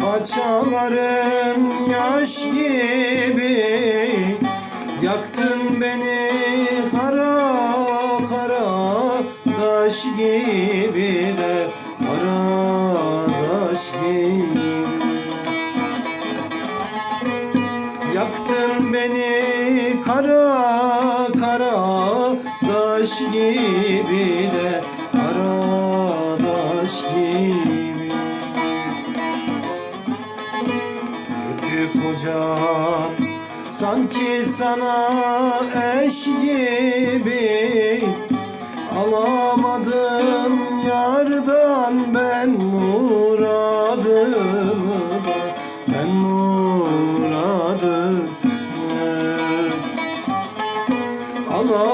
Paçaların yaş gibi Yaktın beni kara kara Taş gibi de kara taş gibi. Yaktın beni kara kara Taş gibi de kara taş gibi büyük Sanki sana eş gibi. Alamadım yardan ben muradımı Ben muradımı Alamadım